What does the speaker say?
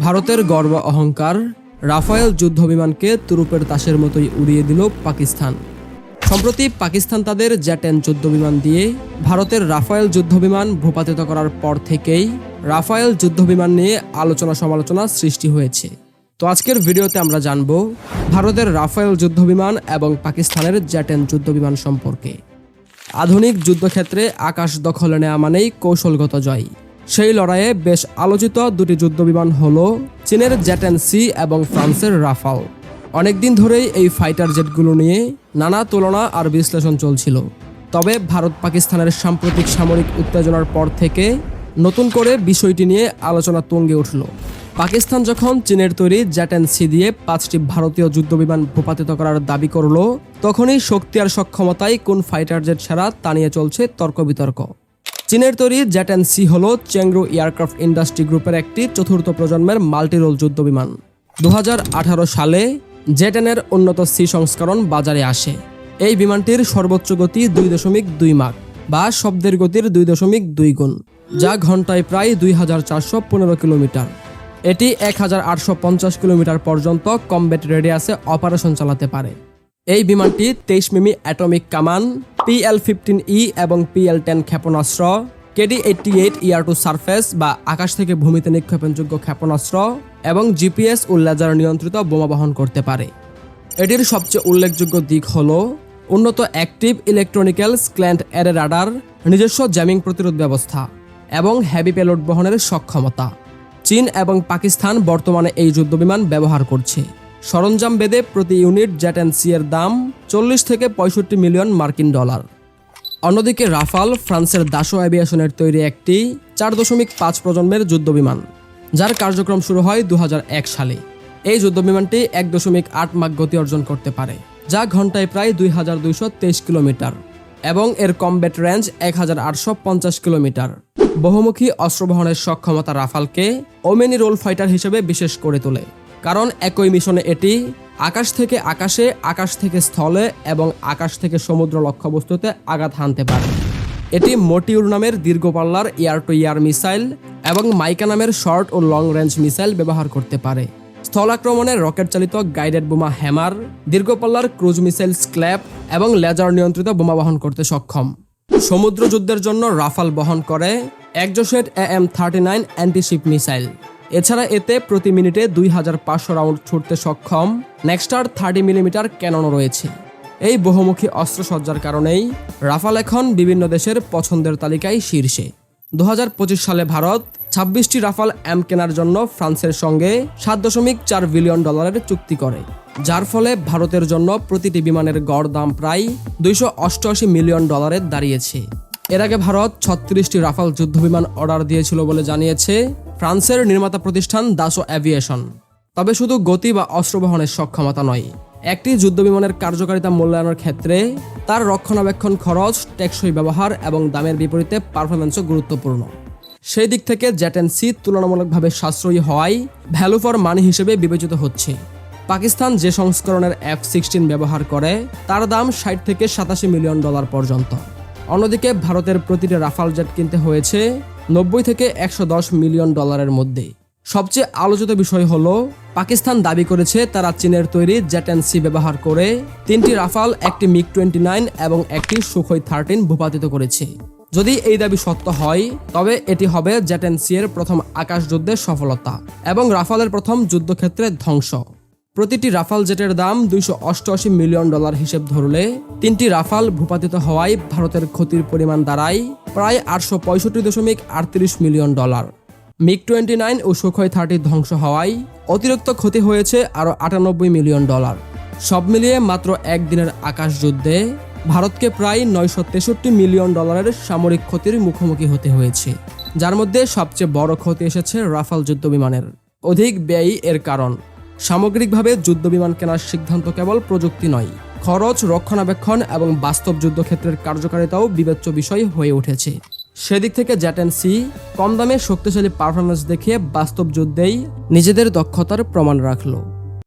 ভারতের গর্ব অহংকার, রাফায়েল যুদ্ধ বিমানকে তুরুপের তাসের মতোই উড়িয়ে দিল পাকিস্তান। সম্প্রতি পাকিস্তান তাদের জ্যাটেন যুদ্ধ বিমান দিয়ে ভারতের রাফায়েল যুদ্ধ বিমান ভূপাতিত করার পর থেকেই রাফায়েল যুদ্ধ বিমান নিয়ে আলোচনা সমালোচনা সৃষ্টি হয়েছে। তো আজকের ভিডিওতে আমরা জানব ভারতের রাফায়েল যুদ্ধ বিমান এবং পাকিস্তানের জ্যাটেন যুদ্ধ বিমান সম্পর্কে। আধুনিক যুদ্ধক্ষেত্রে আকাশ দখলে নেওয়া মানেই কৌশলগত জয়। সেই লড়াইয়ে বেশ আলোচিত দুটি যুদ্ধবিমান হল চীনের জ্যাটেন সি এবং ফ্রান্সের রাফাল। অনেকদিন ধরেই এই ফাইটার জেটগুলো নিয়ে নানা তুলনা আর বিশ্লেষণ চলছিল। তবে ভারত পাকিস্তানের সাম্প্রতিক সামরিক উত্তেজনার পর থেকে নতুন করে বিষয়টি নিয়ে আলোচনা তুঙ্গে উঠল। পাকিস্তান যখন চীনের তৈরি জ্যাটেন সি দিয়ে পাঁচটি ভারতীয় যুদ্ধবিমান ভূপাতিত করার দাবি করল, তখনই শক্তি আর সক্ষমতায় কোন ফাইটার জেট ছাড়া তা নিয়ে চলছে তর্ক বিতর্ক চীনের তৈরি জ্যাটেন সি হল চেংরু এয়ারক্রাফট ইন্ডাস্ট্রি গ্রুপের একটি চতুর্থ প্রজন্মের মাল্টিরোল যুদ্ধ বিমান। দু হাজার আঠারো সালে জেটেনের উন্নত সি সংস্করণ বাজারে আসে। এই বিমানটির সর্বোচ্চ গতি দুই দশমিক দুই মাক বা শব্দের গতির দুই দশমিক দুই গুণ, যা ঘন্টায় প্রায় দুই হাজার চারশো পনেরো কিলোমিটার। এটি এক হাজার আটশো পঞ্চাশ কিলোমিটার পর্যন্ত কমব্যাট রেডিয়াসে অপারেশন চালাতে পারে। এই বিমানটি তেইশ মিমি অ্যাটমিক কামান পিএল ফিফটিন ই এবং পিএল টেন ক্ষেপণাস্ত্র, KD eighty eight air to surface বা আকাশ থেকে ভূমিতে নিক্ষেপণযোগ্য ক্ষেপণাস্ত্র এবং জিপিএস ও লেজার নিয়ন্ত্রিত বোমা বহন করতে পারে। এটির সবচেয়ে উল্লেখযোগ্য দিক হল উন্নত active electronical scanned array radar, নিজস্ব জ্যামিং প্রতিরোধ ব্যবস্থা এবং হ্যাভি পেলোড বহনের সক্ষমতা। চীন এবং পাকিস্তান বর্তমানে এই যুদ্ধবিমান ব্যবহার করছে। সরঞ্জাম বেদে প্রতি ইউনিট জেট অ্যান্ড সি এর দাম চল্লিশ থেকে পঁয়ষট্টি মিলিয়ন মার্কিন ডলার। অন্যদিকে রাফাল, ফ্রান্সের দাসো অ্যাভিয়েশনের তৈরি একটি চার দশমিক পাঁচ প্রজন্মের যুদ্ধবিমান, যার কার্যক্রম শুরু হয় দু হাজার এক সালে। এই যুদ্ধবিমানটি এক দশমিক আট মাক গতি অর্জন করতে পারে, যা ঘন্টায় প্রায় দুই হাজার দুইশো তেইশ কিলোমিটার এবং এর কমব্যাট রেঞ্জ এক হাজার আটশো পঞ্চাশ কিলোমিটার। বহুমুখী অস্ত্র বহনের সক্ষমতা রাফালকে ওমেনি রোল ফাইটার হিসেবে বিশেষ করে তোলে। কারণ একই মিশনে এটি আকাশ থেকে আকাশে, আকাশ থেকে স্থলে এবং আকাশ থেকে সমুদ্র লক্ষ্যবস্তুতে আঘাত হানতে পারে। এটি মোটিউর নামের দীর্ঘ পাল্লার এয়ার টু এয়ার মিসাইল এবং মাইকা নামের শর্ট ও লং রেঞ্জ মিসাইল ব্যবহার করতে পারে। স্থল আক্রমণে রকেট চালিত গাইডেড বোমা হ্যামার দীর্ঘপাল্লার ক্রুজ মিসাইল স্ক্ল্যাপ এবং লেজার নিয়ন্ত্রিত বোমা বহন করতে সক্ষম। সমুদ্র যুদ্ধের জন্য রাফাল বহন করে Exocet A M thirty nine antiship missile. এছাড়া এতে প্রতি মিনিটে দুই হাজার পাঁচশো রাউন্ড ছুটতে সক্ষম নেক্সটার থার্টি মিলিমিটার ক্যাননও রয়েছে। এই বহুমুখী অস্ত্রসজ্জার কারণেই রাফাল এখন বিভিন্ন দেশের পছন্দের তালিকায় শীর্ষে। দু হাজার পঁচিশ সালে ভারত ছাব্বিশটি রাফাল অ্যাম কেনার জন্য ফ্রান্সের সঙ্গে সাত দশমিক চার বিলিয়ন ডলারের চুক্তি করে, যার ফলে ভারতের জন্য প্রতিটি বিমানের গড় দাম প্রায় দুইশো অষ্টআশি মিলিয়ন ডলারে দাঁড়িয়েছে। এর আগে ভারত ছত্রিশটি রাফাল যুদ্ধবিমান অর্ডার দিয়েছিল বলে জানিয়েছে ফ্রান্সের নির্মাতা প্রতিষ্ঠান দাসো অ্যাভিয়েশন। তবে শুধু গতি বা অস্ত্র বহনের সক্ষমতা নয়, একটি যুদ্ধবিমানের কার্যকারিতা মূল্যায়নের ক্ষেত্রে তার রক্ষণাবেক্ষণ খরচ, টেকসই ব্যবহার এবং দামের বিপরীতে পারফরমেন্সও গুরুত্বপূর্ণ। সেই দিক থেকে জ্যাটেন সি তুলনামূলকভাবে সাশ্রয়ী হওয়ায় ভ্যালু ফর মানি হিসেবে বিবেচিত হচ্ছে। পাকিস্তান যে সংস্করণের এফ সিক্সটিন ব্যবহার করে, তার দাম ষাট থেকে সাতাশি মিলিয়ন ডলার পর্যন্ত। অন্যদিকে ভারতের প্রতিটি রাফাল জেট কিনতে হয়েছে নব্বই থেকে একশো দশ মিলিয়ন ডলারের মধ্যে। সবচেয়ে আলোচিত বিষয় হল, পাকিস্তান দাবি করেছে তারা চীনের তৈরি জেটেন সি ব্যবহার করে তিনটি রাফাল, একটি মিগ টোয়েন্টি নাইন এবং একটি সুখই থার্টিন ভূপাতিত করেছে। যদি এই দাবি সত্য হয়, তবে এটি হবে এর প্রথম আকাশ যুদ্ধের সফলতা এবং রাফালের প্রথম যুদ্ধক্ষেত্রে ধ্বংস। প্রতিটি রাফাল জেটের দাম দুইশো অষ্টআশি মিলিয়ন ডলার হিসেব ধরলে তিনটি রাফাল ভূপাতিত হওয়ায় ভারতের ক্ষতির পরিমাণ দাঁড়ায় প্রায় আটশো পঁয়ষট্টি দশমিক আটত্রিশ million dollar. MiG twenty nine ও সুখয় থার্টি ধ্বংস হওয়ায় অতিরিক্ত ক্ষতি হয়েছে আরও আটানব্বই মিলিয়ন ডলার। সব মিলিয়ে মাত্র একদিনের আকাশ যুদ্ধে ভারতকে প্রায় নয়শো তেষট্টি মিলিয়ন ডলারের সামরিক ক্ষতির মুখোমুখি হতে হয়েছে, যার মধ্যে সবচেয়ে বড় ক্ষতি এসেছে রাফাল যুদ্ধ বিমানের। অধিক ব্যয়ী এর কারণ সামগ্রিকভাবে যুদ্ধ বিমান কেনার সিদ্ধান্ত কেবল প্রযুক্তি নয়, খরচ, রক্ষণাবেক্ষণ এবং বাস্তব যুদ্ধক্ষেত্রের কার্যকারিতাও বিবেচ্য বিষয় হয়ে উঠেছে। সেদিক থেকে জ্যাটেন সি কম দামে শক্তিশালী পারফরমেন্স দেখিয়ে বাস্তব যুদ্ধেই নিজেদের দক্ষতার প্রমাণ রাখল।